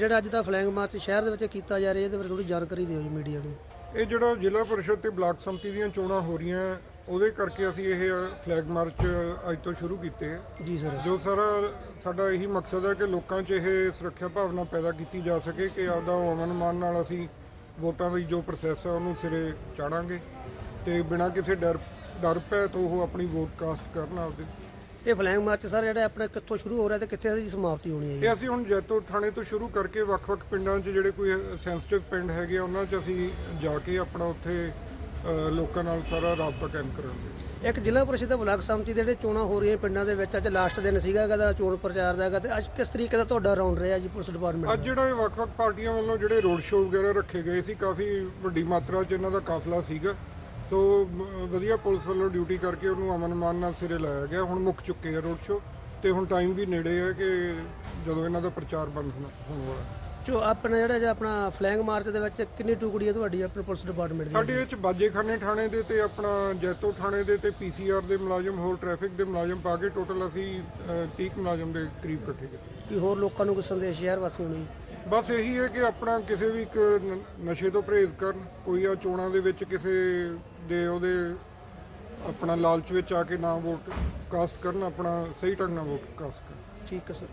ਜਿਹੜਾ ਅੱਜ ਦਾ flag March ਸ਼ਹਿਰ ਦੇ ਵਿੱਚ ਕੀਤਾ ਜਾ ਰਿਹਾ ਇਹਦੇ ਬਾਰੇ ਥੋੜੀ ਜਾਣਕਾਰੀ ਦਿਓ ਜੀ ਮੀਡੀਆ ਨੂੰ। ਇਹ ਜਿਹੜਾ ਜ਼ਿਲ੍ਹਾ ਪਰਿਸ਼ਦ ਤੇ ਬਲਾਕ ਸੰਮਤੀ ਦੀਆਂ ਚੋਣਾਂ ਹੋ ਰਹੀਆਂ ਉਹਦੇ ਕਰਕੇ ਅਸੀਂ ਇਹ ਫਲੈਗ ਮਾਰਚ ਅੱਜ ਤੋਂ ਸ਼ੁਰੂ ਕੀਤੇ। ਜੀ ਸਰ। ਜੋ ਸਾਰਾ ਸਾਡਾ ਇਹੀ ਮਕਸਦ ਹੈ ਕਿ ਲੋਕਾਂ 'ਚ ਇਹ ਸੁਰੱਖਿਆ ਭਾਵਨਾ ਪੈਦਾ ਕੀਤੀ ਜਾ ਸਕੇ ਕਿ ਆਪਦਾ ਅਮਨ ਮਾਨ ਨਾਲ ਅਸੀਂ ਵੋਟਾਂ ਦੀ ਜੋ ਪ੍ਰੋਸੈਸ ਹੈ ਉਹਨੂੰ ਸਿਰੇ ਚਾੜਾਂਗੇ ਤੇ ਬਿਨਾਂ ਕਿਸੇ ਡਰ ਡਰ ਭੈ ਤੋਂ ਉਹ ਆਪਣੀ ਵੋਟ ਕਾਸਟ ਕਰਨ ਆਪਦੇ। ਇਹ ਫਲੈਗ ਮਾਰਚ ਸਰ ਜਿਹੜਾ ਆਪਣਾ ਕਿੱਥੋਂ ਸ਼ੁਰੂ ਹੋ ਰਿਹਾ ਤੇ ਕਿੱਥੇ ਇਹਦੀ ਸਮਾਪਤੀ ਹੋਣੀ ਹੈ ਜੀ? ਇਹ ਅਸੀਂ ਹੁਣ ਜੈਤੋ ਥਾਣੇ ਤੋਂ ਸ਼ੁਰੂ ਕਰਕੇ ਵੱਖ-ਵੱਖ ਪਿੰਡਾਂ 'ਚ ਜਿਹੜੇ ਕੋਈ ਸੈਂਸਿਟਿਵ ਪਿੰਡ ਹੈਗੇ ਆ, ਉਹਨਾਂ 'ਚ ਅਸੀਂ ਜਾ ਕੇ ਆਪਣਾ ਉੱਥੇ ਲੋਕਾਂ ਨਾਲ ਸਾਰਾ ਰਾਬਤਾ ਕਾਇਮ ਕਰਾਂਗੇ। ਇੱਕ ਜ਼ਿਲ੍ਹਾ ਪਰਿਸ਼ਦ ਤੇ ਬਲਾਕ ਸੰਮਤੀ ਦੇ ਜਿਹੜੇ ਚੋਣਾਂ ਹੋ ਰਹੀਆਂ ਪਿੰਡਾਂ ਦੇ ਵਿੱਚ ਅੱਜ ਲਾਸਟ ਦਿਨ ਸੀਗਾ ਇਹਦਾ ਚੋਣ ਪ੍ਰਚਾਰ ਦਾ ਹੈਗਾ ਤੇ ਅੱਜ ਕਿਸ ਤਰੀਕੇ ਦਾ ਤੁਹਾਡਾ ਰਾਉਂਡ ਰਿਹਾ ਜੀ ਪੁਲਿਸ ਡਿਪਾਰਟਮੈਂਟ ਅੱਜ ਜਿਹੜਾ ਇਹ ਵੱਖ-ਵੱਖ ਪਾਰਟੀਆਂ ਵੱਲੋਂ ਜਿਹੜੇ ਰੋਡ ਸ਼ੋਅ ਵਗੈਰਾ ਰੱਖੇ ਗਏ ਸੀ ਕਾਫੀ ਵੱਡੀ ਮਾਤਰਾ 'ਚ ਇਹਨਾਂ ਦਾ ਕਾਫਲਾ ਸੀਗਾ। ਸੋ ਵਧੀਆ ਪੁਲਿਸ ਵੱਲੋਂ ਡਿਊਟੀ ਕਰਕੇ ਉਹਨੂੰ ਅਮਨ ਮਾਨ ਨਾਲ ਸਿਰੇ ਲਾਇਆ ਗਿਆ ਹੁਣ ਮੁੱਕ ਚੁੱਕੇ ਆ ਰੋਡ ਸ਼ੋਅ ਤੇ ਹੁਣ ਟਾਈਮ ਵੀ ਨੇੜੇ ਹੈ ਕਿ ਜਦੋਂ ਇਹਨਾਂ ਦਾ ਪ੍ਰਚਾਰ ਬੰਦ ਹੋਣਾ- ਹੋਣ ਵਾਲਾ ਹੈ। ਚੋ ਆਪਣਾ ਜਿਹੜਾ ਜੇ ਆਪਣਾ ਫਲੈਗ ਮਾਰਚ ਦੇ ਵਿੱਚ ਕਿੰਨੀ ਟੁਕੜੀ ਹੈ ਤੁਹਾਡੀ ਆਪਣੇ ਪੁਲਿਸ ਡਿਪਾਰਟਮੈਂਟ ਦੀ ਸਾਡੇ ਇਹ ਚ ਬਾਜੇਖਾਨੇ ਥਾਣੇ ਦੇ ਤੇ ਆਪਣਾ ਜੈਤੋ ਥਾਣੇ ਦੇ ਤੇ ਪੀਸੀਆਰ ਦੇ ਮੁਲਾਜ਼ਮ ਹੋਰ ਟ੍ਰੈਫਿਕ ਦੇ ਮੁਲਾਜ਼ਮ ਪਾ ਕੇ ਟੋਟਲ ਅਸੀਂ ਅ, 30 ਕੁ ਮੁਲਾਜ਼ਮ ਦੇ ਕਰੀਬ ਇਕੱਠੇ ਕੀਤੇ ਕੀ ਹੋਰ ਲੋਕਾਂ ਨੂੰ ਕੋਈ ਸੰਦੇਸ਼ ਸ਼ਹਿਰ ਵਾਸੀਆਂ ਨੂੰ ਜੀ? ਬਸ ਇਹੀ ਹੈ ਕਿ ਆਪਣਾ ਕਿਸੇ ਵੀ ਇੱਕ ਨ- ਨਸ਼ੇ ਤੋਂ ਪਰਹੇਜ਼ ਕਰਨ, ਕੋਈ ਆ ਚੋਣਾਂ ਦੇ ਵਿੱਚ ਕਿਸੇ ਦੇ ਉਹਦੇ ਆਪਣਾ ਲਾਲਚ ਵਿੱਚ ਆ ਕੇ ਨਾ ਵੋਟ ਕਾਸਟ ਕਰਨ, ਆਪਣਾ ਸਹੀ ਢੰਗ ਨਾਲ ਵੋਟ ਕਾਸਟ ਕਰਨ। ਠੀਕ ਹੈ ਸਰ